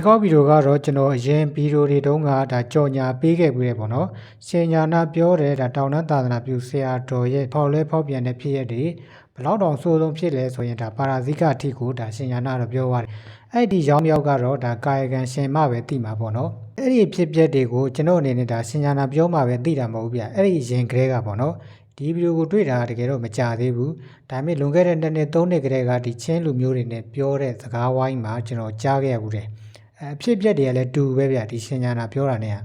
ဒီကောက်ဗီဒီယိုကတော့ကျွန်တော်အရင်ဗီဒီယိုတွေတုန်းကဒါကြော်ညာပေးခဲ့ပြီးတယ်ပေါ့နော်ရှင်ညာနာပြောတယ်ဒါတောင်တန်းသာသနာပြုဆရာတော်ရဲ့ဖောက်လဲဖောက်ပြန်တဲ့ဖြစ်ရက်တွေဘယ်လောက်တောင်ဆိုးဆုံးဖြစ်လဲဆိုရင်ဒါပါရာဇိကအထိကိုဒါရှင်ညာနာတော့ပြောသွားတယ်အဲ့ဒီရောင်းမြောက်ကတော့ဒါကာယကံရှင်မပဲသိမှာပေါ့နော်အဲ့ဒီဖြစ်ပျက်တွေကိုကျွန်တော်အနေနဲ့ဒါရှင်ညာနာပြောမှပဲသိတာမဟုတ်ဘူးဗျအဲ့ဒီရင်ကလေးကပေါ့နော်ဒီဗီဒီယိုကိုတွေ့တာတကယ်တော့မကြသေးဘူးဒါပေမဲ့လွန်ခဲ့တဲ့နှစ်နှစ်သုံးနှစ်ကတည်းကဒီချင်းလူမျိုးတွေနဲ့ပြောတဲ့စကားဝိုင်းမှာကျွန်တော်ကြားခဲ့ရဘူးတယ် အဲအဖြစ်အပျက်တွေကလည်းတူပဲဗျဒီရှင်ညာနာပြောတာနဲ့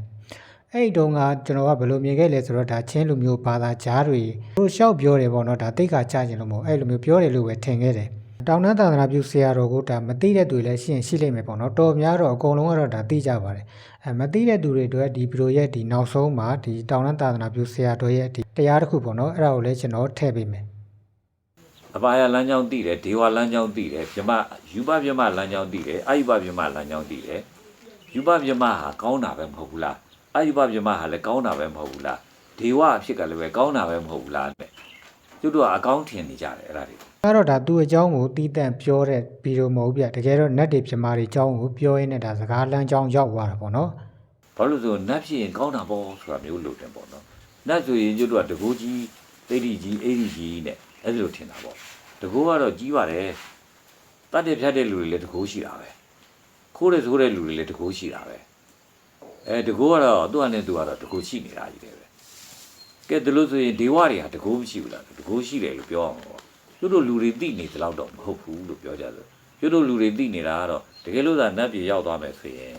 အဲ့ဒီတုန်းကကျွန်တော်ကဘယ်လိုမြင်ခဲ့လဲဆိုတော့ဒါချင်းလူမျိုးဘာသာကြားတွေတို့ရှောက်ပြောတယ်ပေါ့နော်ဒါတိတ်ခါချခြင်းလို့မဟုတ်အဲ့လိုမျိုးပြောတယ်လို့ပဲထင်ခဲ့တယ်တောင်တန်းသာသနာပြုဆရာတော်ကိုဒါမသိတဲ့သူတွေလည်းရှိရင်ရှိလိမ့်မယ်ပေါ့နော်တော်များတော့အကုန်လုံးကတော့ဒါသိကြပါတယ်အဲမသိတဲ့သူတွေအတွက်ဒီဗီဒီယိုရဲ့ဒီနောက်ဆုံးမှာဒီတောင်တန်းသာသနာပြုဆရာတော်ရဲ့ဒီတရားတစ်ခုပေါ့နော်အဲ့ဒါကိုလည်းကျွန်တော်ထည့်ပေးမယ် အပါယလမ်းကြောင်းတည်တယ်ဒေဝလမ်းကြောင်းတည်တယ်မြမယူပမြမလမ်းကြောင်းတည်တယ်အာယူပမြမလမ်းကြောင်းတည်တယ်ယူပမြမဟာကောင်းတာပဲမဟုတ်ဘူးလားအာယူပမြမဟာလည်းကောင်းတာပဲမဟုတ်ဘူးလားဒေဝအဖြစ်ကလည်းပဲကောင်းတာပဲမဟုတ်ဘူးလားတဲ့သူတို့ကအကောင်းထင်နေကြတယ်အဲ့ဒါတွေအဲ့တော့ဒါသူ့အကြောင်းကိုတီးတန့်ပြောတဲ့ဗီဒီယိုမဟုတ်ဘူးဗျတကယ်တော့ net တွေပြမာတွေအကြောင်းကိုပြောရင်းနဲ့ဒါစကားလမ်းကြောင်းရောက်သွားတာပေါ့နော်ဘာလို့လဲဆိုတော့နတ်ဖြစ်ရင်ကောင်းတာပေါ့ဆိုတာမျိုးလို့တယ်ပေါ့နော်နတ်ဆိုရင်ကျတို့ကတကူကြီးသိတိကြီးအိဒီကြီးနဲ့အဲ့ဒီလိုထင်တာပေါ့ တကူကတော့ကြီးပါတယ်တတ်တဲ့ဖြတ်တဲ့လူတွေလည်းတကူရှိတာပဲခိုးတဲ့ဆိုးတဲ့လူတွေလည်းတကူရှိတာပဲအဲတကူကတော့သူ့အနေနဲ့သူကတော့တကူရှိနေတာကြီးတယ်ပဲကဲဒါလို့ဆိုရင်ဒေဝတွေဟာတကူမရှိဘူးလားတကူရှိတယ်လို့ပြောအောင်ပေါ့ကျတို့လူတွေသိနေသလောက်တော့မဟုတ်ဘူးလို့ပြောကြတယ်ကျတို့လူတွေသိနေတာကတော့တကယ်လို့သာနတ်ပြည်ရောက်သွားမယ်ဆိုရင်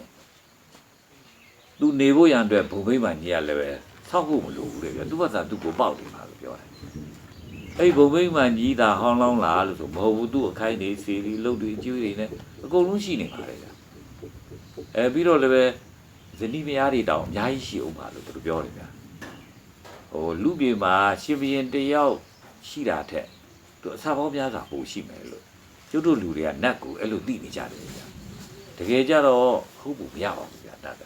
သူနေဖို့ရန်အတွက်ဘုံမိမ့်မှညီရလည်းပဲဆောက်ဖို့မလိုဘူးလေပြသူ့ဘာသာသူ့ကိုပေါက်နေမှာလို့ပြောတယ် အဲ့ဘုံမိမ့်မှညီတာဟောင်းလောင်းလားလို့ဆိုမဟုတ်ဘူးသူ့အခိုင်နေစီလီလှုပ်တွေအကျွေးတွေနဲ့အကုန်လုံးရှိနေပါလေဗျအဲပြီးတော့လည်းပဲဇနီးမယားတွေတောင်အများကြီးရှိအောင်ပါလို့သူတို့ပြောတယ်ဗျဟိုလူပြေမှာရှင်ဘရင်တယောက်ရှိတာထက်သူအစာပေါင်းများစွာပိုရှိမယ်လို့ကျုပ်တို့လူတွေကနတ်ကိုအဲ့လိုသိနေကြတယ်ဗျတကယ်ကြတော့ဟုတ်ဘူးမရပါဘူးဗျနတ်က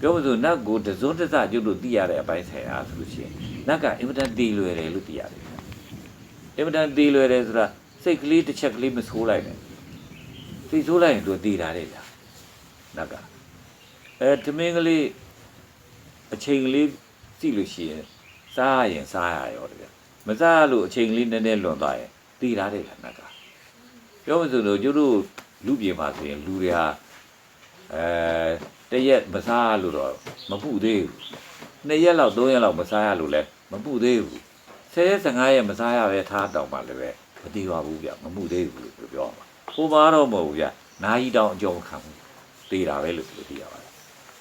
ပြောမစို့နတ်ကိုတစုံတစကျုပ်တို့သိရတဲ့အပိုင်းဆိုင်ရာဆိုလို့ရှိရင်နတ်ကအင်မတန်တည်လွယ်တယ်လို့သိရတယ် အင်မတန်တည်လွယ်တယ်ဆိုတာစိတ်ကလေးတစ်ချက်ကလေးမဆိုးလိုက်နဲ့စိတ်ဆိုးလိုက်ရင်သူတည်တာလေဗျာနတ်ကအဲတမင်းကလေးအချိန်ကလေးကြည့်လို့ရှိရင်စားရရင်စားရရောတကယ်မစားလို့အချိန်ကလေးနည်းနည်းလွန်သွားရင်တည်တာလေဗျာနတ်ကပြောမစို့လို့ကျုပ်တို့လူပြေမှာဆိုရင်လူတွေဟာအဲတရက်မစားလို့တော့မပူသေးဘူးနှစ်ရက်လောက်သုံးရက်လောက်မစားရလို့လည်းမပူသေးဘူး ဆယ်ရက်15ရက်မစားရပဲထားတောင်မှလည်းပဲမတည်ပါဘူးဗျမမှုသေးဘူးလို့ပြောမှာဟိုမှာတော့မဟုတ်ဘူးဗျနာကြီးတောင်အကြောင်းခံဘူးတည်တာပဲလို့သူသိရပါတယ်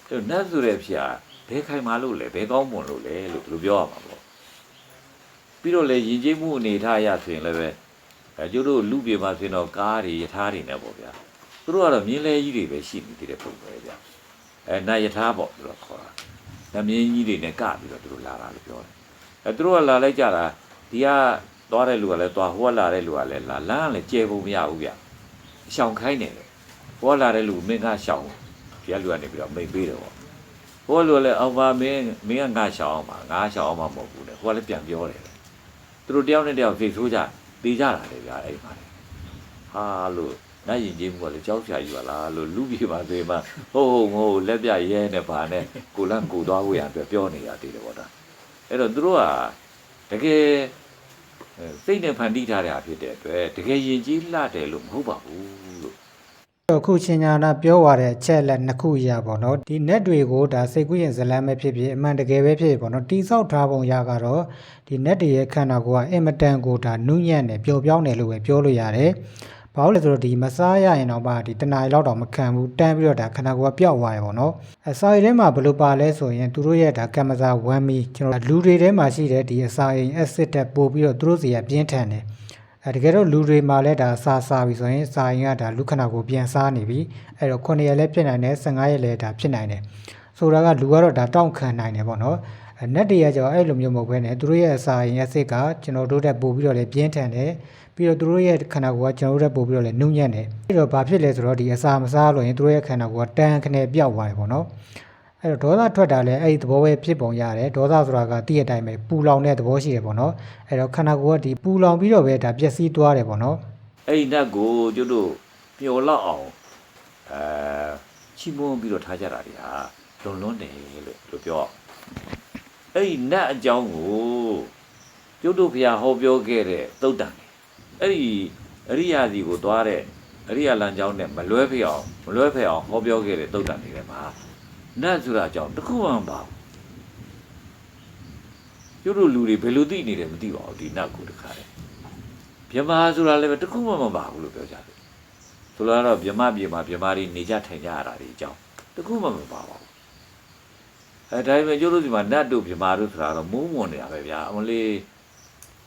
အဲ့နတ်ဆိုတဲ့ဖြာဘယ်ခိုင်မာလို့လဲဘယ်ကောင်းမွန်လို့လဲလို့သူပြောရမှာပေါ့ပြီးတော့လေယဉ်ကျေးမှုအနေထားရဆိုရင်လည်းပဲအဲကျတို့လူပြေမှာဆိုရင်တော့ကားတွေယထာတွေနဲ့ပေါ့ဗျာသူတို့ကတော့မြင်းလဲကြီးတွေပဲရှိနေသေးတဲ့ပုံပဲဗျအဲနာယထာပေါ့သူတို့ခေါ်တာနမင်းကြီးတွေနဲ့ကပြီးတော့သူတို့လာတာလို့ပြောတယ် အဲသူတို့ကလာလိုက်ကြတာဒီကသွားတဲ့လူကလည်းသွားဟိုကလာတဲ့လူကလည်းလာလမ်းကလည်းကျဲဖို့မရဘူးဗျရှောင်ခိုင်းနေတယ်ဟိုကလာတဲ့လူမင်းကရှောင်ဒီကလူကနေပြီးတော့မိတ်ပေးတယ်ပေါ့ဟိုကလူကလည်းအောင်ပါမင်းမင်းကငါရှောင်အောင်ပါငါရှောင်အောင်မမဟုတ်ဘူးလေဟိုကလည်းပြန်ပြောတယ်သူတို့တယောက်နဲ့တယောက်ဖိတ်ဆိုးကြတေးကြတာလေဗျအဲ့ဒီမှာဟာလို့နိုင်ရင်ကြီးမှုကလေကြောက်ဖြာကြီးပါလားလို့လူပြေပါသေးမှဟုတ်ဟုတ်မဟုတ်လက်ပြရဲနဲ့ဗာနဲ့ကိုလန့်ကိုသွားဖို့ရအတွက်ပြောနေရသေးတယ်ဗောဒါ အဲ့တော့သူတို့ကတကယ်အဲစိတ်နဲ့ဖန်တီးထားတဲ့အဖြစ်တဲ့အတွက်တကယ်ယဉ်ကျေးလှတယ်လို့မဟုတ်ပါဘူးလို့အခုချင်းညာနာပြောသွားတဲ့အချက်လက်နှစ်ခုရပါတော့ဒီ net တွေကိုဒါစိတ်ကူးရင်ဇလန်းပဲဖြစ်ဖြစ်အမှန်တကယ်ပဲဖြစ်ဖြစ်ပေါ့နော်တိဆောက်ထားပုံရကတော့ဒီ net တွေရဲ့ခန္ဓာကိုယ်ကအင်မတန်ကိုဒါနုညံ့တယ်ပျော်ပြောင်းတယ်လို့ပဲပြောလို့ရတယ်။ ဘာလို့လဲဆိုတော့ဒီမစားရရင်တော့ဗာဒီတနားရီလောက်တော့မခံဘူးတန်းပြီးတော့ဒါခန္ဓာကိုယ်ကပျောက်သွားတယ်ပေါ့နော်။အစာရည်ထဲမှာဘယ်လိုပါလဲဆိုရင်သူတို့ရဲ့ဒါကင်မစာဝမ်းမီကျွန်တော်လူတွေထဲမှာရှိတဲ့ဒီအစာအိမ် acid တက်ပို့ပြီးတော့သူတို့စီကပြင်းထန်တယ်။အဲတကယ်တော့လူတွေမှာလည်းဒါစားစားပြီဆိုရင်စာရင်ကဒါလူခဏကိုပြန်စားနေပြီအဲ့တော့9ရက်လည်းဖြစ်နိုင်တယ်15ရက်လည်းဒါဖြစ်နိုင်တယ်ဆိုတာကလူကတော့ဒါတောင့်ခံနိုင်တယ်ပေါ့နော်အဲနက်တရကျတော့အဲ့လိုမျိုးမဟုတ်ဘဲနဲ့သူတို့ရဲ့စာရင်ရဲ့စိတ်ကကျွန်တော်တို့တက်ပို့ပြီးတော့လည်းပြင်းထန်တယ် ပြီးတော့သူတို့ရဲ့ခန္ဓာကိုယ်ကကျွန်တော်တို့တက်ပို့ပြီးတော့လည်းနှုံညံ့တယ်အဲ့တော့ဘာဖြစ်လဲဆိုတော့ဒီအစာမစားလို့ရင်သူတို့ရဲ့ခန္ဓာကိုယ်ကတန်းခနဲ့ပြောက်သွားတယ်ပေါ့နော်အဲ့တော့ဒေါသထွက်တာလည်းအဲ့ဒီသဘောပဲဖြစ်ပုံရတယ်ဒေါသဆိုတာကတည့်ရတိုင်းပဲပူလောင်တဲ့သဘောရှိတယ်ပေါ့နော်အဲ့တော့ခန္ဓာကိုယ်ကဒီပူလောင်ပြီးတော့ပဲဒါပျက်စီးသွားတယ်ပေါ့နော်အဲ့ဒီနတ်ကိုကျတို့ပျော်လောက်အောင်အဲချီးမွမ်းပြီးတော့ထားကြတာတွေဟာလွန်လွန်းတယ်လို့လို့ပြောအဲ့ဒီနတ်အကြောင်းကိုကျုပ်တို့ဘုရားဟောပြောခဲ့တဲ့သုတ်တန်တွေ အဲ့ဒီအရိယာစီကိုသွားတဲ့အရိယာလမ်းကြောင်းနဲ့မလွဲဖေအောင်မလွဲဖေအောင်ဟောပြောခဲ့တဲ့သုတ်တန်တွေထဲမှာနတ်ဆိုတာအကြောင်းတစ်ခုမှမပါဘူးကျုပ်တို့လူတွေဘယ်လိုသိနေတယ်မသိပါဘူးဒီနတ်ကိုတခါတည်းမြမဆိုတာလည်းပဲတစ်ခုမှမပါဘူးလို့ပြောကြတယ်ဆိုလိုတော့မြမပြေမှာမြမတွေနေကြထိုင်ကြရတာတွေအကြောင်းတခုမှမပါပါဘူးအဲဒါပေမဲ့ကျိုးတို့ဒီမှာနတ်တို့မြမတို့ဆိုတာတော့မုန်းမွန်နေတာပဲဗျာအမလေး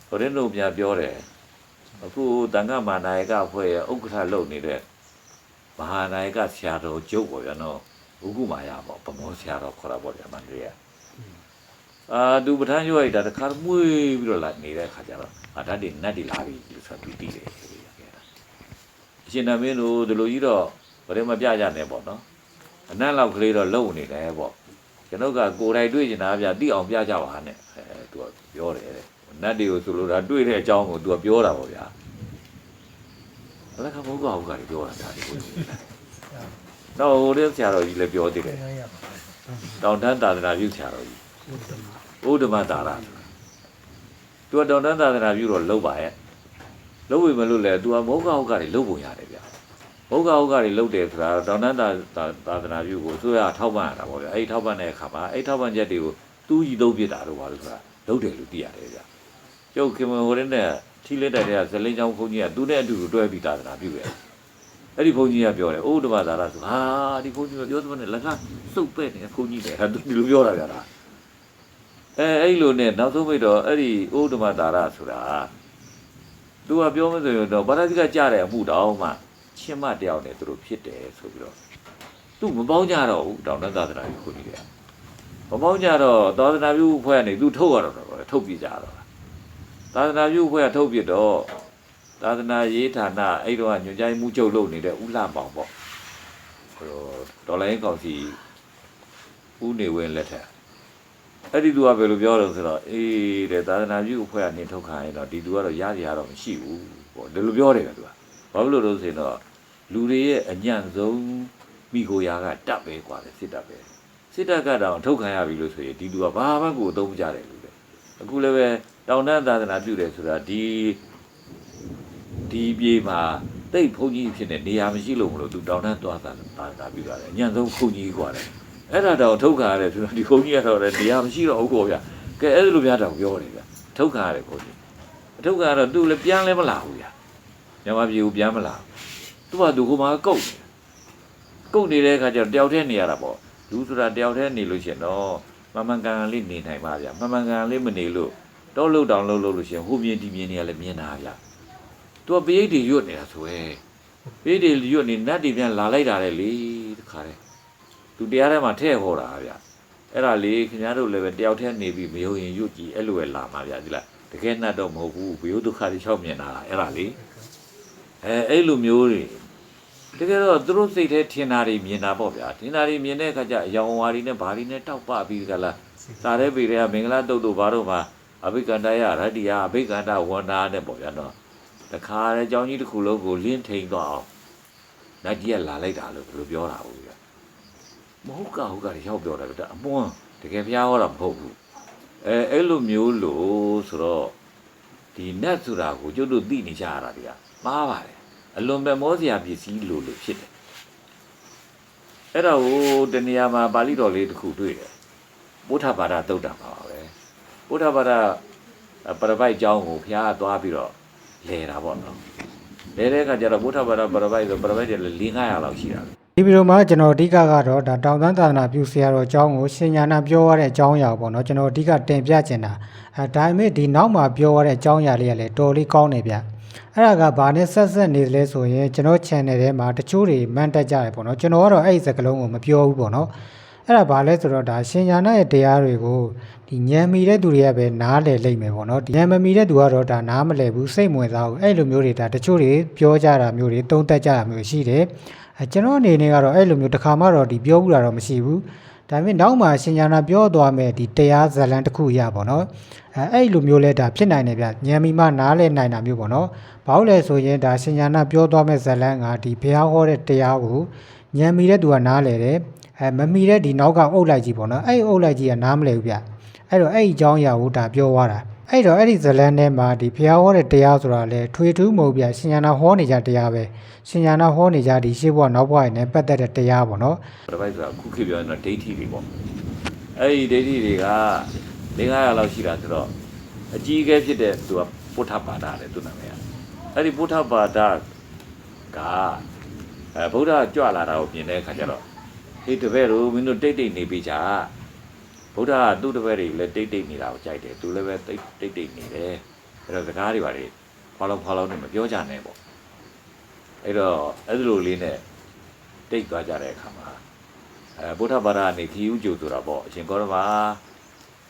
ဟိုတဲ့တို့ပြပြောတယ် အခုတန်ခမာနာယကအဖွဲ့ရဲ့ဥက္ကဋ္ဌလုပ်နေတဲ့မဟာနာယကဆရာတော်ကျုပ်ပေါ့ဗျာနော်ဥက္ကုမာရပေါ့ဗမောဆရာတော်ခေါ်တာပေါ့ဗျာမန္တလေးကအာသူပဋ္ဌာန်းရွက်တာတခါမွေးပြီးတော့လာနေတဲ့ခါကျတော့အာဓာတ်တွေနတ်တွေလာပြီလို့ဆိုပြီးတည်တယ်ဆိုပြီးခဲ့တာအရှင်နာမင်းတို့ဒီလိုကြီးတော့ဘယ်တော့မှပြကြနဲ့ပေါ့နော်အနက်လောက်ကလေးတော့လုံနေတယ်ပေါ့ကျွန်တော်ကကိုယ်တိုင်တွေ့ကျင်တာဗျတိအောင်ပြကြပါနဲ့အဲသူကပြောတယ်တဲ့ နတ်တွေကိုဆိုလိုတာတွေ့တဲ့အကြောင်းကိုသူကပြောတာပေါ့ဗျာအလကဘုရားဟုတ်ကလည်းပြောတာဒါဒီကိုတော့ဟိုတဲ့ဆရာတော်ကြီးလည်းပြောသေးတယ်တောင်တန်းသာသနာပြုဆရာတော်ကြီးဥဒ္ဓမသာရသူကတောင်တန်းသာသနာပြုတော့လုံပါရဲ့လုံးဝမလို့လဲ तू ကမဟုတ်ကဟုတ်ကတွေလုံးပုံရတယ်ဗျမဟုတ်ကဟုတ်ကတွေလုံးတယ်ဆိုတာတောင်းတန်းသာသာသနာပြုကိုဆိုရထောက်ပံ့ရတာပေါ့ဗျအဲ့ဒီထောက်ပံ့တဲ့အခါမှာအဲ့ဒီထောက်ပံ့ချက်တွေကိုသူ့ကြီးသုံးပြတာတော့ဘာလို့ဆိုတာလုံးတယ်လို့သိရတယ်ဗျ ကျုပ်ခင်မဟိုတဲ့နဲ့ထီလက်တိုက်တဲ့ဇလင်းချောင်းဘုန်းကြီးကသူနဲ့အတူတူတွဲပြီးသာသနာပြုတယ်အဲ့ဒီဘုန်းကြီးကပြောတယ်အိုးဓမ္မသာရဆိုဟာဒီဘုန်းကြီးကပြောသမျှနဲ့လက်ကစုပ်ပဲ့နေဘုန်းကြီးတယ်ဟာသူဒီလိုပြောတာဗျာဒါအဲအဲ့လိုနဲ့နောက်ဆုံးပိတ်တော့အဲ့ဒီအိုးဓမ္မသာရဆိုတာသူကပြောမဆိုရင်တော့ဗရာတိကကြတဲ့အမှုတောင်မှချင်းမတယောက်နဲ့သူတို့ဖြစ်တယ်ဆိုပြီးတော့သူမပေါင်းကြတော့ဘူးတောင်တန်းသာသနာပြုခုကြီးတွေကမပေါင်းကြတော့သာသနာပြုဖွဲ့ကနေသူထုတ်ရတော့တော့ထုတ်ပြကြတော့ သာသနာပြုဖွဲ့ကထုတ်ပြတော့သာသနာရေးဌာနအဲ့တော့ညွှန်ကြားမှုချုပ်လုပ်နေတဲ့ဥလှမောင်ပေါ့ဟိုဒေါ်လာရင်းကောင်စီဦးနေဝင်းလက်ထက်အဲ့ဒီသူကဘယ်လိုပြောတော့ဆိုတော့အေးတဲ့သာသနာပြုအဖွဲ့ကနေထုတ်ခံရင်တော့ဒီသူကတော့ရရတော့မရှိဘူးပေါ့ဒီလိုပြောတယ်ပဲသူကဘာဖြစ်လို့လဲဆိုရင်တော့လူတွေရဲ့အညံ့ဆုံးမိကိုရာကတပ်ပဲกว่าလေစစ်တပ်ပဲစစ်တပ်ကတော့ထုတ်ခံရပြီလို့ဆိုရင်ဒီသူကဘာမှကိုအသုံးမကျတယ်လူပဲအခုလည်းပဲ တောင်တန်းသာသနာပြုတယ်ဆိုတာဒီဒီပြေမှာတိတ်ဘုန်းကြီးဖြစ်နေနေရာမရှိလို့မလို့သူတောင်တန်းသွားတာသာသနာပြုတာလေအညံ့ဆုံးဘုန်းကြီးกว่าတယ် အဲ့ဒါတော့ထုတ်ခါရတယ်ဆိုတော့ဒီဘုန်းကြီးကတော့လည်းတရားမရှိတော့ဘူးပေါ့ဗျာကဲအဲ့လိုများတော့ပြောတယ်ဗျာထုတ်ခါရတယ်ဘုန်းကြီးအထုတ်ခါကတော့သူလည်းပြန်လဲမလာဘူးဗျာညမပြေဘူးပြန်မလာသူကသူဟိုမှာကုတ်နေကုတ်နေတဲ့အခါကျတော့တယောက်တည်းနေရတာပေါ့လူဆိုတာတယောက်တည်းနေလို့ရှရင်တော့မမှန်ကန်ကန်လေးနေနိုင်ပါဗျာမမှန်ကန်ကန်လေးမနေလို့ တော့လှုပ်တောင်လှုပ်လို့လို့ရှရင်ဟိုမြင်ဒီမြင်နေရလဲမြင်တာဗျာသူကပရိတ်တွေရွတ်နေတာဆိုရဲပရိတ်တွေရွတ်နေနတ်တွေပြန်လာလိုက်တာလေလေတခါတည်းသူတရားထဲမှာထည့်ဟောတာဗျအဲ့ဒါလေးခင်ဗျားတို့လည်းပဲတယောက်တည်းနေပြီးမယုံရင်ယုတ်ကြည်အဲ့လိုပဲလာမှာဗျဒီလားတကယ်နှတ်တော့မဟုတ်ဘူးဘယုဒုက္ခတွေချောက်မြင်တာအဲ့ဒါလေးအဲအဲ့လိုမျိုးတွေတကယ်တော့သူတို့စိတ်ထဲထင်တာတွေမြင်တာပေါ့ဗျာထင်တာတွေမြင်တဲ့အခါကျအယောင်ဝါရီနဲ့ဘာတွေနဲ့တောက်ပပြီးကြလားသာတဲ့ပေတွေကမင်္ဂလာတုတ်တို့ဘာတို့မှာ အဘိက္ခန္တယရတ္တိယအဘိက္ခန္တဝန္တာနဲ့ပေါ့ဗျာနော်တခါတည်းအကြောင်းကြီးတစ်ခုလုံးကိုလင်းထိန်သွားအောင်နတ်ကြီးကလာလိုက်တာလို့ဘယ်လိုပြောတာဘူးဗျာမဟုတ်ကဟုတ်ကရောက်ပြောတာဗျာအမွန်းတကယ်ဘုရားဟောတာမဟုတ်ဘူးအဲအဲ့လိုမျိုးလို့ဆိုတော့ဒီနတ်ဆိုတာကိုကျွတ်တို့သိနေကြရတာဗျာမှားပါတယ်အလွန်ပဲမောစရာပစ္စည်းလို့လို့ဖြစ်တယ်အဲ့တော့ဒီနေရာမှာပါဠိတော်လေးတစ်ခုတွေ့တယ်ဘုထဘာသာတုတ်တာပါ ဗုဒ္ဓဘာသာပရပိုက်ကျောင်းကိုဘုရားကသွားပြီးတော့လဲတာပေါ့နော်လဲတဲ့အခါကျတော့ဗုဒ္ဓဘာသာပရပိုက်ဆိုပရပိုက်တွေ၄900လောက်ရှိတာပဲဒီဗီဒီယိုမှာကျွန်တော်အဓိကကတော့ဒါတောင်တန်းသာသနာပြုဆရာတော်အကြောင်းကိုရှင်ညာနာပြောရတဲ့အကြောင်းအရာပေါ့နော်ကျွန်တော်အဓိကတင်ပြချင်တာအဲဒါပေမဲ့ဒီနောက်မှာပြောရတဲ့အကြောင်းအရာလေးကလည်းတော်လေးကောင်းနေဗျအဲ့ဒါကဘာနဲ့ဆက်ဆက်နေလဲဆိုရင်ကျွန်တော် channel ထဲမှာတချို့တွေမှန်တက်ကြတယ်ပေါ့နော်ကျွန်တော်ကတော့အဲ့ဒီစကားလုံးကိုမပြောဘူးပေါ့နော် အဲ့ဒါဘာလဲဆိုတော့ဒါရှင်ညာနာရဲ့တရားတွေကိုဒီဉာဏ်မီတဲ့သူတွေကပဲနားလည်လိမ့်မယ်ပေါ့နော်ဒီဉာဏ်မမီတဲ့သူကတော့ဒါနားမလည်ဘူးစိတ်မဝင်စားဘူးအဲ့လိုမျိုးတွေဒါတချို့တွေပြောကြတာမျိုးတွေတုံးတက်ကြတာမျိုးရှိတယ်အဲကျွန်တော်အနေနဲ့ကတော့အဲ့လိုမျိုးတစ်ခါမှတော့ဒီပြောဘူးတာတော့မရှိဘူးဒါပေမဲ့နောက်မှရှင်ညာနာပြောသွားမယ်ဒီတရားဇလံတစ်ခုရပါတော့အဲအဲ့လိုမျိုးလဲဒါဖြစ်နိုင်တယ်ဗျဉာဏ်မီမှနားလည်နိုင်တာမျိုးပေါ့နော်ဘာလို့လဲဆိုရင်ဒါရှင်ညာနာပြောသွားမဲ့ဇလံကဒီဘုရားဟောတဲ့တရားကိုညံမီတဲ့သူကနားလဲတယ် အဲမမီတဲ့ဒီနောက်ကအုပ်လိုက်ကြီးပေါ့နော်အဲ့ဒီအုပ်လိုက်ကြီးကနားမလဲဘူးဗျအဲ့တော့အဲ့ဒီအကြောင်းအရာကိုဒါပြောသွားတာအဲ့တော့အဲ့ဒီဇလန်ထဲမှာဒီဖျားဟောတဲ့တရားဆိုတာလေထွေထူးမဟုတ်ဗျရှင်ညာနာဟောနေကြတရားပဲရှင်ညာနာဟောနေကြဒီရှေ့ဘဝနောက်ဘဝနဲ့ပတ်သက်တဲ့တရားပေါ့နော်ပရပိုက်ဆိုတာအခုခေတ်ပြောရင်တော့ဒိဋ္ဌိတွေပေါ့အဲ့ဒီဒိဋ္ဌိတွေက900လောက်ရှိတာဆိုတော့အကြီးအကဲဖြစ်တဲ့သူကပုထပါဒတဲ့သူနာမည်ကအဲ့ဒီပုထပါဒကအဲဗုဒ္ဓကြွလာတာကိုမြင်တဲ့အခါကျတော့ ဟေးတပည့်တို့မင်းတို့တိတ်တိတ်နေပြီချာဗုဒ္ဓကသူ့တပည့်တွေလည်းတိတ်တိတ်နေတာကိုကြိုက်တယ်သူလည်းပဲတိတ်တိတ်တိတ်နေတယ်အဲ့တော့စကားတွေပါလေဖော်လုံးဖော်လုံးနဲ့မပြောကြနဲ့ပေါ့အဲ့တော့အဲ့ဒီလိုလေးနဲ့တိတ်သွားကြတဲ့အခါမှာအဲဗုဒ္ဓဘာသာကနေခီးဥကျိုဆိုတာပေါ့အရှင်ကောရမ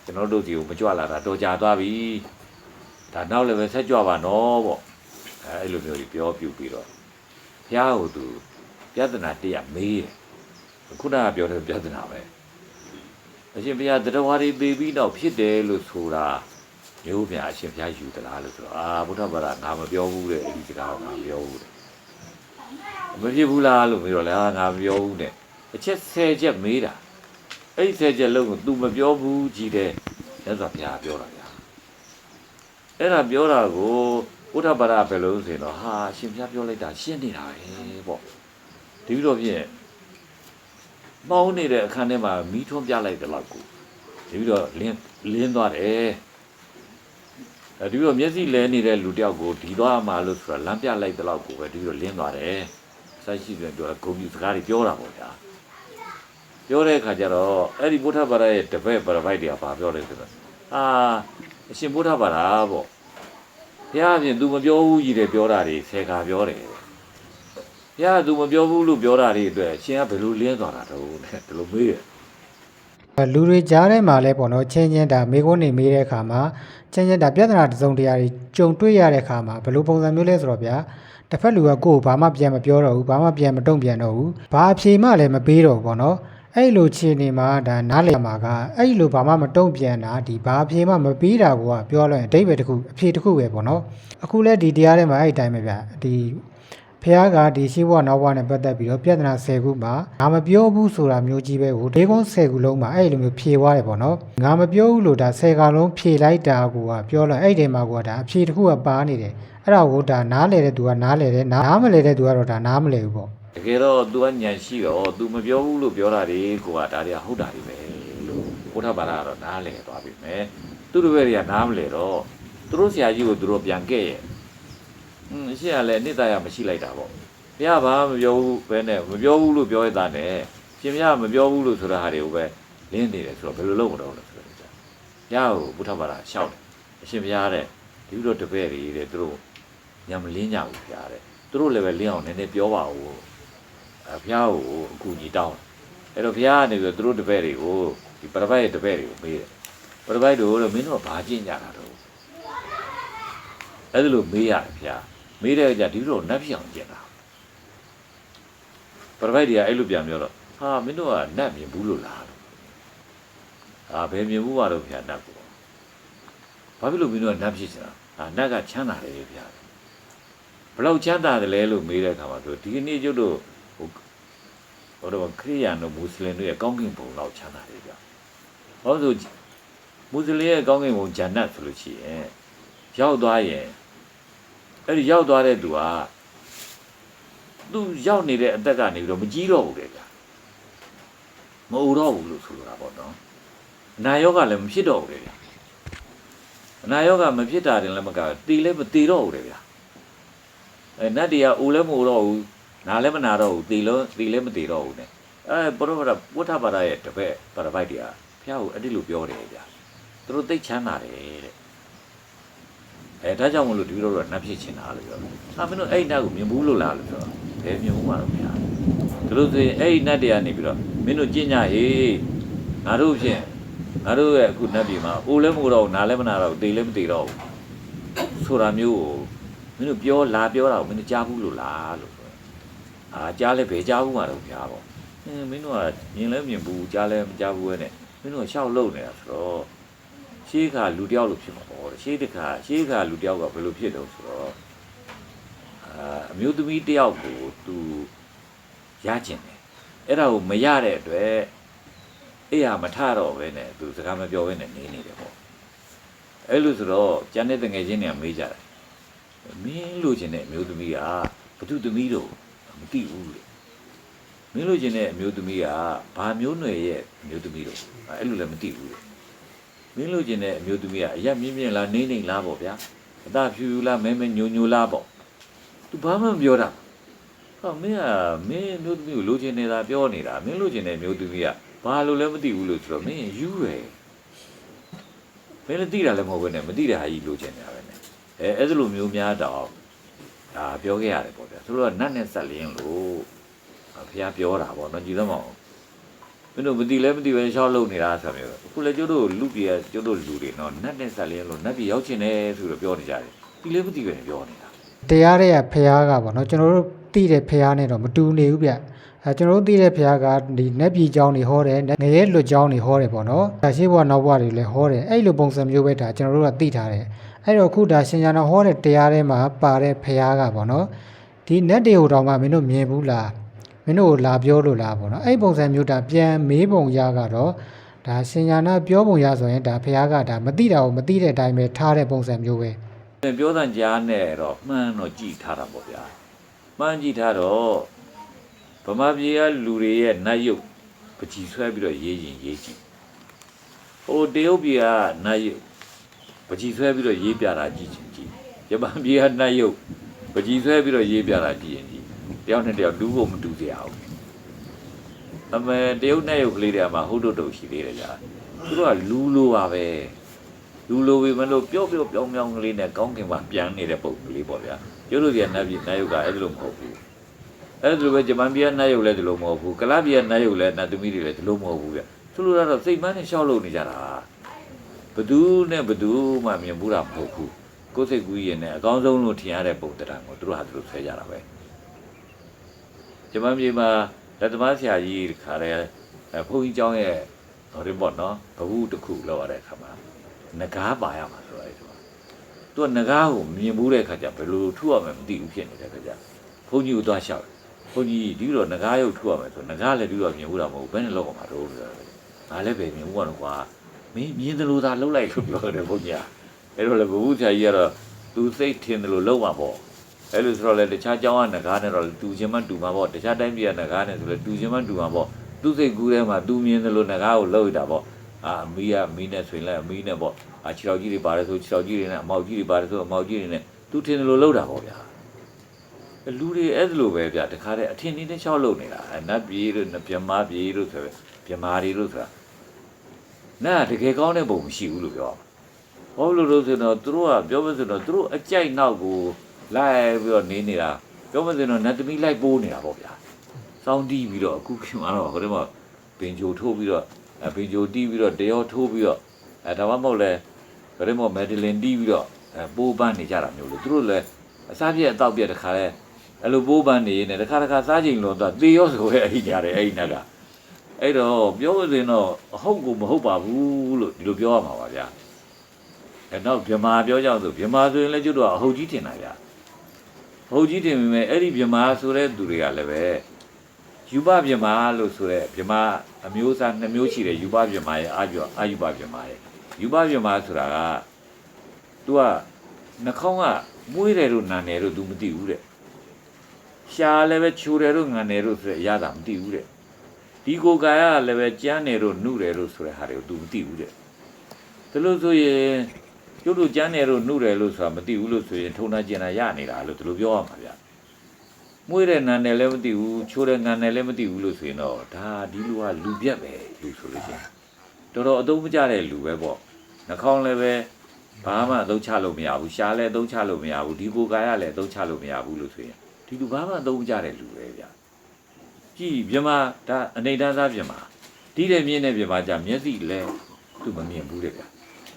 ကျွန်တော်တို့ဒီကိုမကြွလာတာတော်ကြာသွားပြီဒါနောက်လည်းပဲဆက်ကြွပါနော်ပေါ့အဲအဲ့လိုမျိုးကြီးပြောပြပြီးတော့ဘုရားကိုသူပြဿနာတရားမေးတယ် ခုနကပြောတဲ့ပြဿနာပဲအရှင်ဘုရားတရားဝါရီသေပြီးတော့ဖြစ်တယ်လို့ဆိုတာမျိုးပြအရှင်ဘုရားယူသလားလို့ဆိုတော့အာဗုဒ္ဓဘာသာငါမပြောဘူးတဲ့အဲ့ဒီစကားကိုငါမပြောဘူးတဲ့မဖြစ်ဘူးလားလို့ပြောတော့လေအာငါမပြောဘူးတဲ့အချက်10ချက်မေးတာအဲ့ဒီ10ချက်လုံးကို तू မပြောဘူးကြီးတယ်မြတ်စွာဘုရားပြောတာဗျာအဲ့ဒါပြောတာကိုဥဒ္ဓဘာရပဲလို့ဆိုရင်တော့ဟာအရှင်ဘုရားပြောလိုက်တာရှင်းနေတာပဲပေါ့ဒီလိုဖြင့် မောင်းနေတဲ့အခန်းထဲမှာမီးထွန်းပြလိုက်တဲ့လောက်ကိုဒီပြီးတော့လင်းလင်းသွားတယ်အဲဒီပြီးတော့မျက်စိလဲနေတဲ့လူတယောက်ကိုဒီသွားမှလို့ဆိုတာလမ်းပြလိုက်တဲ့လောက်ကိုပဲဒီပြီးတော့လင်းသွားတယ်ဆက်ရှိတယ်ပြောတာဂုံပြူစကားတွေပြောတာပေါ့ဗျာပြောတဲ့အခါကျတော့အဲ့ဒီဗုဒ္ဓဘာသာရဲ့တပည့်ပရပိုက်တွေကဘာပြောလဲဆိုတော့အာအရှင်ဗုဒ္ဓဘာသာပေါ့ဘုရားအပြင် तू မပြောဘူးကြီးတယ်ပြောတာတွေဆယ်ခါပြောတယ် ဘုရား तू မပြောဘူးလို့ပြောတာတွေအတွက်အရှင်ကဘယ်လိုလင်းသွားတာတော့နဲ့ဒီလိုမေးတယ်လူတွေကြားထဲမှာလဲပေါ့နော်ချင်းချင်းဒါမိကုန်းနေမေးတဲ့အခါမှာချင်းချင်းဒါပြဿနာတစ်စုံတရာတွေကြုံတွေ့ရတဲ့အခါမှာဘယ်လိုပုံစံမျိုးလဲဆိုတော့ဗျာတစ်ဖက်လူကကိုယ်ဘာမှပြန်မပြောတော့ဘူးဘာမှပြန်မတုံ့ပြန်တော့ဘူးဘာအဖြေမှလည်းမပေးတော့ဘူးပေါ့နော်အဲ့လိုခြေနေမှာဒါနားလည်မှာကအဲ့လိုဘာမှမတုံ့ပြန်တာဒီဘာအဖြေမှမပေးတာကိုကပြောလို့ရင်အတိတ်ပဲတစ်ခုအဖြေတစ်ခုပဲပေါ့နော်အခုလဲဒီတရားထဲမှာအဲ့ဒီအတိုင်းပဲဗျဒီ ဖះကဒီရှိဘဝနောက်ဘဝနဲ့ပတ်သက်ပြီးတော့ပြဿနာ10ခုမှာငါမပြောဘူးဆိုတာမျိုးကြီးပဲကိုဒေကုန်း10ခုလုံးမှာအဲ့လိုမျိုးဖြေသွားတယ်ပေါ့နော်ငါမပြောဘူးလို့ဒါ10ကလုံးဖြေလိုက်တာကိုကပြောလို့အဲ့ဒီမှာကိုကဒါအဖြေတစ်ခုကပါနေတယ်အဲ့ဒါကိုဒါနားလေတဲ့သူကနားလေတယ်နားမလေတဲ့သူကတော့ဒါနားမလေဘူးပေါ့တကယ်တော့ तू ကညံရှိတော့ तू မပြောဘူးလို့ပြောတာတွေကိုကဒါတွေကဟုတ်တာတွေပဲလို့ဗုဒ္ဓဘာသာကတော့နားလည်သွားပြီမယ်သူတို့ဘက်ကနားမလဲတော့သူတို့ဆရာကြီးကိုသူတို့ပြန်ကဲ့ရဲ့ อืมအရှိရလည်းအနှစ်သာရမရှိလိုက်တာပေါ့ဘုရားဘာမပြောဘူးပဲနဲ့မပြောဘူးလို့ပြောရတာနဲ့ရှင်ဘုရားမပြောဘူးလို့ဆိုတာဟာတွေကိုပဲလင်းနေတယ်ဆိုတော့ဘယ်လိုလုပ်မတော့လဲဆိုတော့ဘုရားကိုဘုရားဘာသာရှောက်တယ်အရှင်ဘုရားတဲ့ဒီလိုတပည့်တွေတဲ့သူတို့ညမလင်းကြဘူးဘုရားတဲ့သူတို့လည်းပဲလင်းအောင်နည်းနည်းပြောပါဦးအဲဘုရားကိုအကူကြီးတောင်းတယ်အဲ့တော့ဘုရားကနေပြီးတော့သူတို့တပည့်တွေကိုဒီပရပိုက်ရဲ့တပည့်တွေကိုမေးတယ်ပရပိုက်တို့လို့မင်းတို့ကဘာကျင့်ကြတာတော့အဲ့ဒါလို့မေးရတယ်ဘုရား မေးတဲ့ကြဒီလိုနတ်ပြောင်ကျင်တာပရပိုက်တွေကအဲ့လိုပြန်ပြောတော့ဟာမင်းတို့ကနတ်မြင်ဘူးလို့လားလို့ဟာဘယ်မြင်ဘူးပါတော့ဗျာနတ်ကိုဘာဖြစ်လို့မင်းတို့ကနတ်ဖြစ်ချင်တာဟာနတ်ကချမ်းသာတယ်ဗျာဘယ်လောက်ချမ်းသာတယ်လဲလို့မေးတဲ့အခါမှာပြောဒီကနေ့ကျုပ်တို့ဟိုဟိုတော့ခရိယာန်တို့မွတ်စလင်တို့ရဲ့ကောင်းကင်ဘုံလောက်ချမ်းသာတယ်ဗျာဟောဆိုမွတ်စလင်ရဲ့ကောင်းကင်ဘုံဂျန်နတ်ဆိုလို့ရှိရင်ရောက်သွားရင် အဲ့ဒီရောက်သွားတဲ့သူကသူရောက်နေတဲ့အသက်ကနေပြီးတော့မကြီးတော့ဘူးလေဗျာမအူတော့ဘူးလို့ဆိုလိုတာပေါ့နော်အနာယောဂလည်းမဖြစ်တော့ဘူးလေဗျာအနာယောဂမဖြစ်တာတင်လည်းမကတီလည်းမတီတော့ဘူးလေဗျာအဲနတ်တွေကအိုလည်းမအိုတော့ဘူးနာလည်းမနာတော့ဘူးတီလည်းတီလည်းမတီတော့ဘူး ਨੇ အဲပရောဖက်ဝဋ္ဌဘာသာရဲ့တပည့်ပရပိုက်တွေကဖျားကိုအဲ့ဒီလိုပြောတယ်ဗျာသူတို့သိတ်ချမ်းသာတယ်တဲ့ အဲဒါကြောင့်မလို့ဒီလိုတော့နတ်ဖြစ်ချင်တာလို့ပြောတယ်။ဟာမင်းတို့အဲ့ဒီနတ်ကိုမြင်ဘူးလို့လားလို့ပြော။ဘယ်မြင်ဘူးမှာတော့မရဘူး။ဒါလို့ဆိုရင်အဲ့ဒီနတ်တွေကနေပြီးတော့မင်းတို့ကြင်ညာဟေးငါတို့ဖြင့်ငါတို့ရဲ့အခုနတ်ပြည်မှာအိုလည်းမဟုတ်တော့ဘူးနားလည်းမနာတော့ဘူးတေလည်းမတေတော့ဘူးဆိုတာမျိုးကိုမင်းတို့ပြောလာပြောတာကိုမင်းတို့ကြားဘူးလို့လားလို့ပြော။အာကြားလည်းဘယ်ကြားဘူးမှာတော့ဗျာပေါ့။အင်းမင်းတို့ကမြင်လည်းမြင်ဘူးကြားလည်းမကြားဘူးနဲ့မင်းတို့ကရှောက်လုံနေတာဆိုတော့ ရှေးကလူတယောက်လိုဖြစ်မှာပေါ့တဲ့ရှေးတခါရှေးကလူတယောက်ကဘယ်လိုဖြစ်တော့ဆိုတော့အာအမျိုးသမီးတယောက်ကိုသူရကျင်တယ်အဲ့ဒါကိုမရတဲ့အတွက်အေးရမထတော့ပဲနဲ့သူစကားမပြောဘဲနဲ့နေနေတယ်ပေါ့အဲ့လိုဆိုတော့ကျန်တဲ့တငယ်ချင်းတွေကမေးကြတယ်မင်းလို့ချင်တဲ့အမျိုးသမီးကဘသူသမီးတော့မသိဘူးလေမင်းလို့ချင်တဲ့အမျိုးသမီးကဘာမျိုးနွယ်ရဲ့အမျိုးသမီးတော့အဲ့လိုလည်းမသိဘူးလေ မင်းလို့ချင်တဲ့အမျိုးသမီးကအရက်မြင့်မြင့်လားနေနေလားပေါ့ဗျာအသာဖြူဖြူလားမဲမဲညိုညိုလားပေါ့သူဘာမှမပြောတာဟောမင်းကမင်းမျိုးသမီးကိုလိုချင်နေတာပြောနေတာမင်းလိုချင်တဲ့မျိုးသမီးကဘာလို့လဲမသိဘူးလို့ဆိုတော့မင်းယူရယ်မင်းလည်းသိတာလည်းမဟုတ်ဘဲနဲ့မသိတဲ့ဟာကြီးလိုချင်နေတာပဲနဲ့အဲအဲ့ဒါလိုမျိုးများတော့ဒါပြောခဲ့ရတယ်ပေါ့ဗျာသူတို့ကနတ်နဲ့ဆက်လင်းလို့ဖះပြောတာပေါ့နော်ကြည်သမောင် မင်းတို့မသိလဲမသိပဲရှောက်လုံနေတာဆိုမျိုးအခုလည်းကျတို့လူပြေကျတို့လူတွေနော်နတ်နဲ့ဆက်လင်းလို့နတ်ပြေရောက်ချင်တယ်ဆိုတော့ပြောနေကြတယ်ဒီလည်းမသိပဲပြောနေတာ တရားတဲ့ကဖះကပေါ့နော်ကျွန်တော်တို့သိတဲ့ဖះနဲ့တော့မတူနေဘူးဗျအဲကျွန်တော်တို့သိတဲ့ဖះကဒီနက်ပြည်เจ้าနေဟောတယ်ငရဲလွတ်เจ้าနေဟောတယ်ပေါ့နော်ဒါရှိဘဝနောက်ဘဝတွေလည်းဟောတယ်အဲ့လိုပုံစံမျိုးပဲဒါကျွန်တော်တို့ကသိထားတယ်အဲ့တော့ခုဒါရှင်ညာတော်ဟောတဲ့တရားထဲမှာပါတဲ့ဖះကပေါ့နော်ဒီနက်တွေကိုတော့မှမင်းတို့မြင်ဘူးလား မင်းတို့ကိုလာပြောလို့လားပေါ့နော်အဲ့ပုံစံမျိုးဒါပြန်မေးပုံရကတော့ဒါရှင်ညာနာပြောပုံရဆိုရင်ဒါဖះကဒါမသိတာကိုမသိတဲ့အတိုင်းပဲထားတဲ့ပုံစံမျိုးပဲပြောတဲ့ကြားနဲ့တော့မှန်းတော့ကြည်ထားတာပေါ့ဗျာမှန်းကြည့်ထားတော့ဗမာပြည်ကလူတွေရဲ့နတ်ရုပ်ပကြီးဆွဲပြီးတော့ရေးရင်ရေးကြည့်ဟိုတရုတ်ပြည်ကနတ်ရုပ်ပကြီးဆွဲပြီးတော့ရေးပြတာကြည့်ချင်းကြည့်ဂျပန်ပြည်ကနတ်ရုပ်ပကြီးဆွဲပြီးတော့ရေးပြတာကြည့်ရင်ကြည့်တယောက်နဲ့တယောက်လူဖို့မတူ ကြရဘူးအမေတရုတ်နတ်ရုပ်ကလေးတွေကမှဟုတ်တော့တုတ်ရှိသေးတယ်ကြာသူတို့ကလူလိုပါပဲလူလိုပဲမလို့ပျော့ပျော့ပြောင်းပြောင်းကလေးနဲ့ကောင်းကင်မှာပြန်နေတဲ့ပုံကလေးပေါ့ဗျာကျတို့ပြည်နတ်ပြည်နတ်ယုတ်ကအဲ့လိုမဟုတ်ဘူးအဲ့လိုပဲဂျပန်ပြည်နတ်ယုတ်လည်းဒီလိုမဟုတ်ဘူးကလပ်ပြည်နတ်ယုတ်လည်းနတ်သမီးတွေလည်းဒီလိုမဟုတ်ဘူးဗျသူတို့ကတော့စိတ်မန်းနဲ့ရှောက်လို့နေကြတာဘသူနဲ့ဘသူမှမြင်ဘူးတာမဟုတ်ဘူးကိုယ်စိတ်ကူးရင်လည်းအကောင်းဆုံးလို့ထင်ရတဲ့ပုံတံကိုသူတို့ဟာသူတို့ဆွဲကြတာပဲ ဂျမန်ပြည်မှာလက်သမားဆရာကြီးတခါလဲဘုန်းကြီးကျောင်းရဲ့ဟောဒီပေါ့နော်ဘဝတစ်ခုလောက်ရတဲ့အခါမှာငကားပါရမှာဆိုတော့အဲ့ဒီမှာသူကငကားကိုမြင်မှုတဲ့အခါကျဘယ်လိုထုရမယ်မသိဘူးဖြစ်နေတဲ့အခါကျဘုန်းကြီးကိုသွားလျှောက်ဘုန်းကြီးဒီလိုငကားရုပ်ထုရမယ်ဆိုငကားလည်းဒီလိုမြင်ဘူးတာမဟုတ်ဘယ်နဲ့လောက်မှာတော့လို့ဆိုတာဒါလည်းပဲမြင်ဘူးကတော့ကွာမင်းမြင်တယ်လို့သာလှုပ်လိုက်လို့ပြောတယ်ဘုန်းကြီးအဲ့တော့လေဘဝဆရာကြီးကတော့သူစိတ်ထင်တယ်လို့လှုပ်မှာပေါ့ အဲ့လိုဆိုတော့လေတခြားเจ้าကငကားနဲ့တော့တူချင်းမှတူမှာပေါ့တခြားတိုင်းပြည်ကငကားနဲ့ဆိုလေတူချင်းမှတူမှာပေါ့သူစိတ်ကူးထဲမှာသူမြင်တယ်လို့ငကားကိုလှုပ်ရတာပေါ့အာအမီးကမီးနဲ့ဆိုရင်လည်းအမီးနဲ့ပေါ့ အာခြေတော်ကြီးတွေပါတယ်ဆိုခြေတော်ကြီးတွေနဲ့အမောက်ကြီးတွေပါတယ်ဆိုအမောက်ကြီးတွေနဲ့သူထင်တယ်လို့လောက်တာပေါ့ဗျာလူတွေအဲ့ဒါလိုပဲဗျာတခါတည်းအထင်နေတဲ့ချောက်လုံနေတာနတ်ပြေတို့နပြမပြေတို့ဆိုပဲပြမာတွေတို့ဆိုတာနာတကယ်ကောင်းတဲ့ပုံမရှိဘူးလို့ပြောအောင်ဟောလို့လို့ဆိုတော့သူတို့ကပြောမစင်တော့သူတို့အကြိုက်နောက်ကို လိုက်ပြီးတော့နေနေတာပြောမစင်တော့နတ်သမီးလိုက်ပိုးနေတာပေါ့ဗျာစောင်းတီးပြီးတော့အခုခင်မှာတော့ဟိုတည်းမှာပင်ဂျိုထိုးပြီးတော့အဲပင်ဂျိုတီးပြီးတော့တရောထိုးပြီးတော့အဲဒါမှမဟုတ်လဲဘယ်တော့မှမက်ဒလင်တီးပြီးတော့အဲပိုးပန်းနေကြတာမျိုးလို့သူတို့လည်းအစားပြည့်အတော့ပြည့်တခါလဲအဲ့လိုပိုးပန်းနေနေတခါတခါစားချိန်လုံးတော့သေရောဆိုရဲအဲ့ဒီကြတယ်အဲ့ဒီနက်ကအဲ့တော့ပြောလို့ရင်တော့အဟုတ်ကိုမဟုတ်ပါဘူးလို့ဒီလိုပြောရမှာပါဗျာအဲ့တော့ဗြမာပြောကြအောင်ဆိုဗြမာဆိုရင်လည်းကျွတ်တော့အဟုတ်ကြီးတင်တာဗျာ အဟုတ်ကြီးတင်ပေမဲ့အဲ့ဒီဗြမာဆိုတဲ့သူတွေကလည်းပဲယူပဗြမာလို့ဆိုတဲ့ဗြမာအမျိုးအစားနှစ်မျိုးရှိတယ်ယူပဗြမာရဲ့အာယူအာယူပဗြမာရဲ့ ယူပပြမဆိုတာက तू ကနှာခေါင်းကမွေးတယ်လို့နာတယ်လို့ तू မသိဘူးတဲ့ရှားလည်းပဲချိုတယ်လို့ငံတယ်လို့ဆိုရအရသာမသိဘူးတဲ့ဒီကိုယ်ကာယကလည်းပဲကြမ်းတယ်လို့နှုတယ်လို့ဆိုတဲ့ဟာတွေကို तू မသိဘူးတဲ့ဒါလို့ဆိုရင် ကျုပ်တို့ကြမ်းတယ်လို့နှုတယ်လို့ဆိုတာမသိဘူးလို့ဆိုရင်ထုံနာကျင်နာရနေတာလို့ဒီလိုပြောရမှာဗျမွေးတဲ့ငံတယ်လည်းမသိဘူးချိုးတဲ့ငံတယ်လည်းမသိဘူးလို့ဆိုရင်တော့ဒါဒီလူကလူပြက်ပဲလူဆိုလို့ရှိရင်တော်တော်အသုံးမကျတဲ့လူပဲပေါ့နှာခေါင်းလည်းပဲဘာမှအသုံးချလို့မရဘူးရှားလည်းအသုံးချလို့မရဘူးဒီကိုယ်ကာယလည်းအသုံးချလို့မရဘူးလို့ဆိုရင်ဒီလူဘာမှအသုံးမကျတဲ့လူပဲဗျကြည့်မြမဒါအနေတန်းစားမြမဒီတဲ့မြင်းတဲ့မြမကြမျက်စိလည်းသူမမြင်ဘူးတဲ့ဗျ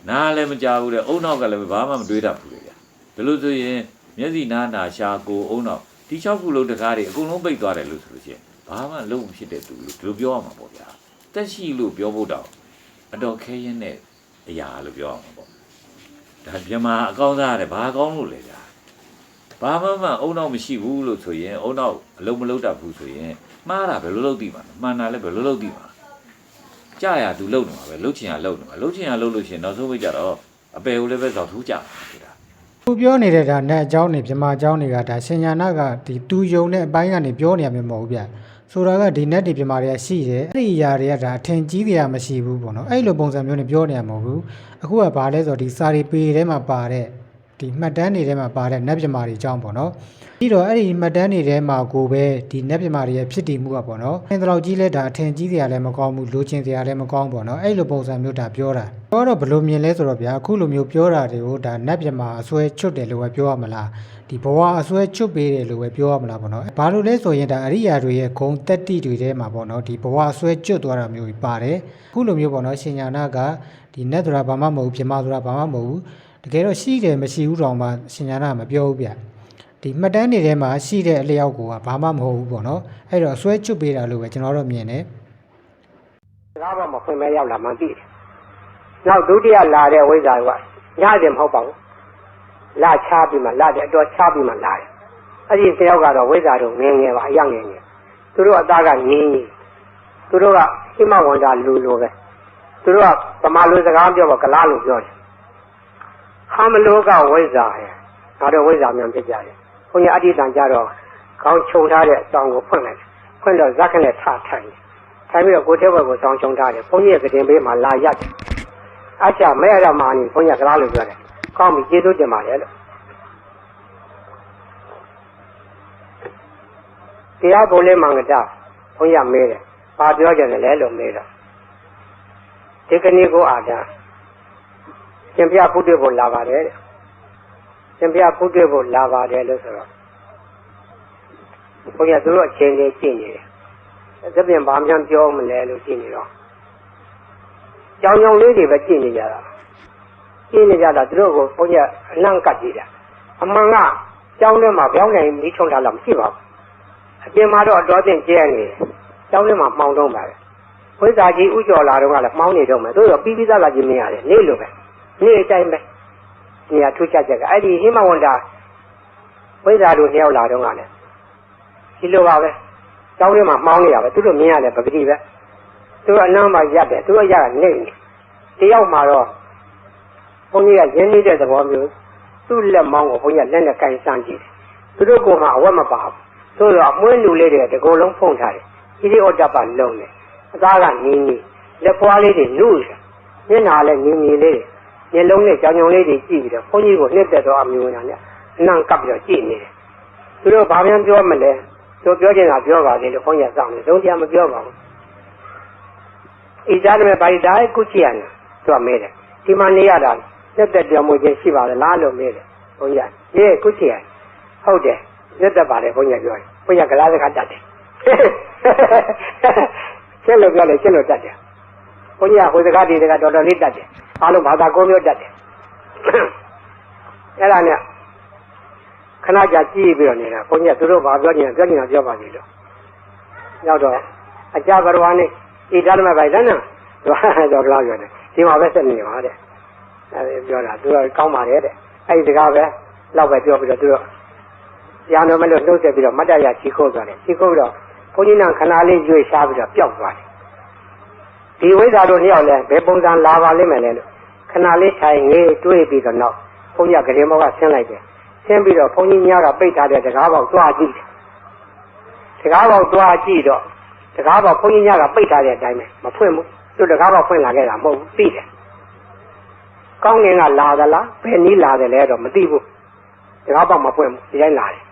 နားလည်းမကြဘူးတဲ့အုံနောက်ကလည်းဘာမှမတွေးတတ်ဘူးတဲ့ဗျဒါလို့ဆိုရင်မျက်စိနားနာရှားကိုယ်အုံနောက်ဒီ၆ခုလုံးတကားတွေအကုန်လုံးပိတ်သွားတယ်လို့ဆိုလို့ရှိရင်ဘာမှလုံးမဖြစ်တဲ့သူလို့ဒီလိုပြောရမှာပေါ့ဗျာတက်ရှိလို့ပြောဖို့တော့အတော်ခဲရင်တဲ့အရာလို့ပြောအောင်ပေါ့ဒါမြန်မာအကောင်းစားရတယ်ဘာကောင်းလို့လဲဗျာဘာမှမအုံနောက်မရှိဘူးလို့ဆိုရင်အုံနောက်အလုံးမလုံးတတ်ဘူးဆိုရင်မှားတာဘယ်လိုလုပ်သိမှာလဲမှန်တာလည်းဘယ်လိုလုပ်သိမှာလဲ ကြာရသူလုံနေမှာပဲလှုပ်ချင်ရလှုပ်နေမှာလှုပ်ချင်ရလှုပ်လို့ရှိရင်နောက်ဆုံးပိတ်ကြတော့အပယ်ကိုလည်းပဲဇောက်ထူးကြမှာဖြစ်တာသူပြောနေတဲ့ဒါနဲ့အကြောင်းနေပြမအကြောင်းတွေကဒါရှင်ညာနာကဒီတူယုံတဲ့အပိုင်းကနေပြောနေရမှာမဟုတ်ဘူးဗျဆိုတာကဒီ net တွေပြမတွေကရှိတယ်အဲ့ဒီအရာတွေကဒါအထင်ကြီးစရာမရှိဘူးပေါ့နော်အဲ့လိုပုံစံမျိုးနဲ့ပြောနေရမှာမဟုတ်ဘူးအခုကဘာလဲဆိုတော့ဒီစာရီပေထဲမှာပါတဲ့ ဒီမှတ်တမ်းတွေထဲမှာပါတဲ့ net ပြမတွေအကြောင်းပေါ့နော်ပြီးတော့အဲ့ဒီမှတ်တမ်းတွေထဲမှာကိုပဲဒီ net ပြမတွေရဲ့ဖြစ်တည်မှုကပေါ့နော်အင်းတော်ကြီးလဲဒါအထင်ကြီးစရာလည်းမကောင်းဘူးလိုချင်စရာလည်းမကောင်းပေါ့နော်အဲ့လိုပုံစံမျိုးဒါပြောတာပြောတော့ဘယ်လိုမြင်လဲဆိုတော့ဗျာအခုလိုမျိုးပြောတာတွေကိုဒါ net ပြမအစွဲချွတ်တယ်လို့ပဲပြောရမလားဒီဘဝအစွဲချွတ်ပေးတယ်လို့ပဲပြောရမလားပေါ့နော်ဘာလို့လဲဆိုရင်ဒါအရိယာတွေရဲ့ဂုံတက်တိတွေထဲမှာပေါ့နော်ဒီဘဝအစွဲချွတ်သွားတာမျိုးကြီးပါတယ်အခုလိုမျိုးပေါ့နော်ရှင်ညာနာကဒီ net ဆိုတာဘာမှမဟုတ်ဘူးပြမဆိုတာဘာမှမဟုတ်ဘူး တကယ်တော့ရှိတယ်မရှိဘူးတောင်မှရှင်ညာနာကမပြောဘူးဗျာဒီမှတ်တမ်းတွေထဲမှာရှိတဲ့အလျောက်ကိုကဘာမှမဟုတ်ဘူးပေါ့နော်အဲ့တော့အစွဲချွတ်ပေးတာလို့ပဲကျွန်တော်တို့မြင်တယ်စကားပေါ်မှာဖွင့်မဲရောက်လာမှသိတယ်။နောက်ဒုတိယလာတဲ့ဝိဇ္ဇာကညတယ်မဟုတ်ပါဘူး။လာချပြီးမှလာတယ်အတော်ချပြီးမှလာတယ်။အဲ့ဒီတယောက်ကတော့ဝိဇ္ဇာတို့ငယ်ငယ်ပါအယောင်ငယ်ငယ်။သူတို့အသားကငင်းကြီး။သူတို့ကဟိမဝန္တာလူလိုပဲ။သူတို့ကဗမာလူစကားပြောပါကလားလို့ပြောတယ်။ ဟာမလို့ကဝိဇ္ဇာရဲ့။ဒါတော့ဝိဇ္ဇာမြန်ဖြစ်ကြတယ်။ဘုန်းကြီးအဋ္ဌိတန်ကြတော့ခေါင်းခြုံထားတဲ့အကြောင်းကိုဖွင့်လိုက်တယ်။ဖွင့်တော့ဇက်ခနဲ့ထထိုင်တယ်။ထိုင်ပြီးတော့ကိုယ်ထဲဘက်ကိုစောင်းချုံထားတယ်ဘုန်းကြီးရဲ့ကတင်ပေးမှာလာရက်တယ်အချာမဲရမှာနေဘုန်းကြီးကလားလို့ပြောတယ်ကောင်းပြီကျေးဇူးတင်ပါတယ်လို့တရားကိုလေးမင်္ဂတာဘုန်းကြီးမေးတယ်ဘာပြောကြတယ်လဲလို့မေးတော့ဒီကနေ့ကိုအာတာ ရှင်ပြဖုဒ္ဓကိုလာပါတယ်တဲ့ရှင်ပြဖုဒ္ဓကိုလာပါတယ်လို့ဆိုတော့ဘုန်းကြီးကသူတို့အချင်းချင်းရှင်းနေတယ်သဖြင့်ဘာမှပြောမလဲလို့ရှင်းနေတော့ကြောင်ကြောင်လေးတွေပဲရှင်းနေကြတာရှင်းနေကြတာသူတို့ကိုဘုန်းကြီးအနှံ့ကပ်ကြည့်တာအမှန်ကကြောင်ထဲမှာပြောင်းနေမိထုံထားလို့မရှိပါဘူးအပြင်မှာတော့အတော်ချင်းကျဲနေတယ်ကြောင်ထဲမှာမှောင်တော့ပါပဲဝိဇ္ဇာကြီးဥကျော်လာတော့ကလည်းမှောင်နေတော့မယ်တို့ရောပြီးပြီးသားလာခြင်းမရတယ်နေလို့ပဲ နေအတိုင်းပဲနေရာထူးခြားချက်ကအဲ့ဒီဟိမဝန္တာဝိဇ္ဇာတို့နှစ်ယောက်လာတော့ကလည်းဒီလိုပါပဲကျောင်းထဲမှာမှောင်းနေရပဲသူတို့မြင်ရတယ်ပဂတိပဲသူတို့အနမ်းမှာရက်တယ်သူတို့ရက်ကနေနေတယောက်မှာတော့ဘုန်းကြီးကရင်းနှီးတဲ့သဘောမျိုးသူ့လက်မောင်းကိုဘုန်းကြီးကလက်နဲ့ကင်ဆန်းကြည့်တယ်သူတို့ကမှအဝတ်မပါဘူးသူတို့အမွှေးလူလေးတွေတကောလုံးဖုံးထားတယ်ဒီဒီဩတ္တပလုံးတယ်အသားကနင်းနေလက်ဖွားလေးတွေနုတယ်မျက်နှာလည်းငင်းငင်းလေးတွေ မျက်လုံးနဲ့ကြောင်ကြောင်လေးတွေကြည့်ပြီးတော့ဘုန်းကြီးကိုနှိမ့်သက်တော့အမျိုးညာနဲ့အနံ့ကပ်ပြီးတော့ကြည့်နေတယ်သူတို့ဘာမှပြောမလဲသူပြောချင်တာပြောပါလေလို့ခေါင်းရဆောင်တယ်လုံးတရားမပြောပါဘူးဣဇာတမေပါဠိတိုင်းကုချိယနာသူကမဲတယ်ဒီမှာနေရတာလက်သက်ပြောင်းမှုချင်းရှိပါလားလို့မဲတယ်ဘုန်းကြီးကရေးကုချိယဟုတ်တယ်လက်သက်ပါလေဘုန်းကြီးပြောတယ်ဘုန်းကြီးကလားစကားတတ်တယ်ရှင်းလို့ပြောလေရှင်းလို့တတ်တယ်ဘုန်းကြီးကဟိုစကားဒီစကားတော်တော်လေးတတ်တယ် အားလုံးဘာသာကိုမျိုးတတ်တယ်အဲ့ဒါနဲ့ခဏကြာကြည့်ပြီးတော့နေတာဘုန်းကြီးကသူတို့ဘာပြောနေလဲပြောနေတာပြောပါသေးလို့ရောက်တော့အကြဘရဝါနဲ့ဤဓမ္မပိုင်တန်းနော်တော့တော့ပြောတယ်ဒီမှာပဲဆက်နေပါတဲ့အဲဒီပြောတာသူကကောင်းပါတယ်တဲ့အဲဒီစကားပဲလောက်ပဲပြောပြီးတော့သူတို့ရံတော်မလို့နှုတ်ဆက်ပြီးတော့မတ်တရချီခိုးသွားတယ်ချီခိုးတော့ဘုန်းကြီးကခဏလေးရွေ့ရှားပြီးတော့ပျောက်သွားတယ် ဒီဝိဇ္ဇာတို့နှစ်ယောက်လဲဘယ်ပုံစံလာပါလိမ့်မယ်လဲလို့ခဏလေးထိုင်ငေးတွေးပြီးတော့နောက်ဘုန်းကြီးကဂရင်ဘောကဆင်းလိုက်တယ်ဆင်းပြီးတော့ဘုန်းကြီးများကပိတ်ထားတဲ့တကားပေါက်သွားကြည့်တယ်။တကားပေါက်သွားကြည့်တော့တကားပေါက်ဘုန်းကြီးများကပိတ်ထားတဲ့အတိုင်းပဲမဖွင့်ဘူး။သူတကားပေါက်ဖွင့်လာခဲ့တာမဟုတ်ဘူးသိတယ်။ကောင်းငင်ကလာသလားဘယ်နည်းလာတယ်လဲတော့မသိဘူး။တကားပေါက်မဖွင့်ဘူးဒီတိုင်းလာတယ်